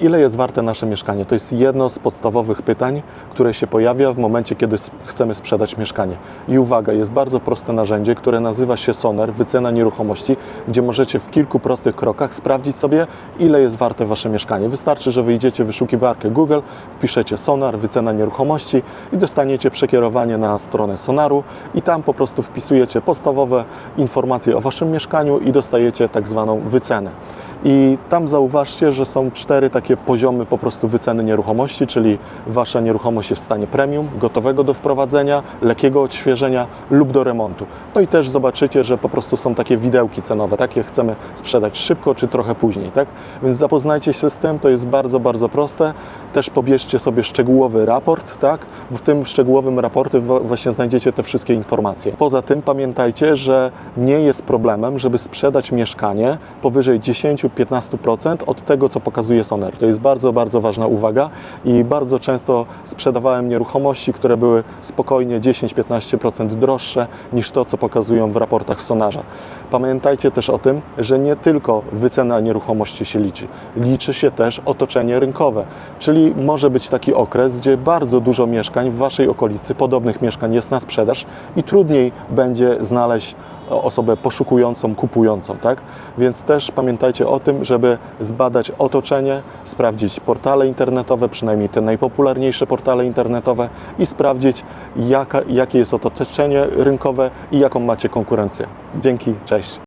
Ile jest warte nasze mieszkanie? To jest jedno z podstawowych pytań, które się pojawia w momencie, kiedy chcemy sprzedać mieszkanie. I uwaga, jest bardzo proste narzędzie, które nazywa się Sonar, wycena nieruchomości, gdzie możecie w kilku prostych krokach sprawdzić sobie, ile jest warte wasze mieszkanie. Wystarczy, że wyjdziecie w wyszukiwarkę Google, wpiszecie Sonar, wycena nieruchomości i dostaniecie przekierowanie na stronę Sonaru i tam po prostu wpisujecie podstawowe informacje o waszym mieszkaniu i dostajecie tak zwaną wycenę. I tam zauważcie, że są cztery takie poziomy po prostu wyceny nieruchomości, czyli wasza nieruchomość jest w stanie premium, gotowego do wprowadzenia, lekkiego odświeżenia lub do remontu. No i też zobaczycie, że po prostu są takie widełki cenowe, takie chcemy sprzedać szybko czy trochę później, tak? Więc zapoznajcie się z tym, to jest bardzo, bardzo proste. Też pobierzcie sobie szczegółowy raport, tak? W tym szczegółowym raporcie właśnie znajdziecie te wszystkie informacje. Poza tym pamiętajcie, że nie jest problemem, żeby sprzedać mieszkanie powyżej 10-15% od tego, co pokazuje Soner. To jest bardzo, bardzo ważna uwaga i bardzo często sprzedawałem nieruchomości, które były spokojnie 10-15% droższe niż to, co pokazują w raportach Sonarza. Pamiętajcie też o tym, że nie tylko wycena nieruchomości się liczy. Liczy się też otoczenie rynkowe, czyli może być taki okres, gdzie bardzo dużo mieszkań w Waszej okolicy, podobnych mieszkań jest na sprzedaż i trudniej będzie znaleźć osobę poszukującą, kupującą, tak? Więc też pamiętajcie o tym, żeby zbadać otoczenie, sprawdzić portale internetowe, przynajmniej te najpopularniejsze portale internetowe i sprawdzić, jaka, jakie jest otoczenie rynkowe i jaką macie konkurencję. Dzięki, cześć.